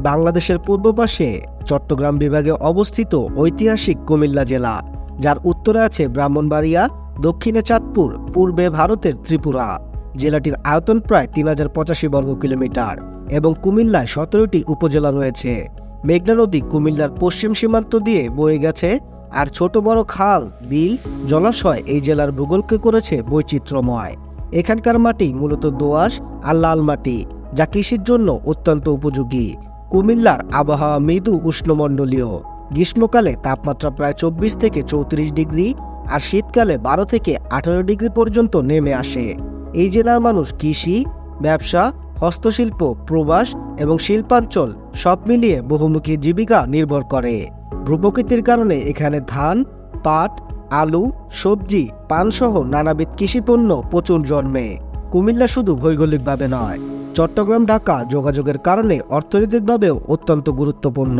বাংলাদেশের পূর্ব পাশে চট্টগ্রাম বিভাগে অবস্থিত ঐতিহাসিক কুমিল্লা জেলা, যার উত্তরে আছে ব্রাহ্মণবাড়িয়া, দক্ষিণে চাঁদপুর, পূর্বে ভারতের ত্রিপুরা। জেলাটির আয়তন প্রায় তিন হাজার পঁচাশি বর্গ কিলোমিটার এবং কুমিল্লায় সতেরোটি উপজেলা রয়েছে। মেঘনা নদী কুমিল্লার পশ্চিম সীমান্ত দিয়ে বয়ে গেছে আর ছোট বড় খাল, বিল, জলাশয় এই জেলার ভূগোলকে করেছে বৈচিত্র্যময়। এখানকার মাটি মূলত দোআঁশ আর লাল মাটি, যা কৃষির জন্য অত্যন্ত উপযোগী। কুমিল্লার আবহাওয়া মৃদু উষ্ণমণ্ডলীয়। গ্রীষ্মকালে তাপমাত্রা প্রায় চব্বিশ থেকে চৌত্রিশ ডিগ্রি আর শীতকালে বারো থেকে আঠারো ডিগ্রি পর্যন্ত নেমে আসে। এই জেলার মানুষ কৃষি, ব্যবসা, হস্তশিল্প, প্রবাস এবং শিল্পাঞ্চল সব মিলিয়ে বহুমুখী জীবিকা নির্ভর করে। ভূপ্রকৃতির কারণে এখানে ধান, পাট, আলু, সবজি, পানসহ নানাবিধ কৃষিপণ্য প্রচুর জন্মে। কুমিল্লা শুধু ভৌগোলিকভাবে নয় চট্টগ্রাম ঢাকা যোগাযোগের কারণে অর্থনৈতিকভাবেও অত্যন্ত গুরুত্বপূর্ণ।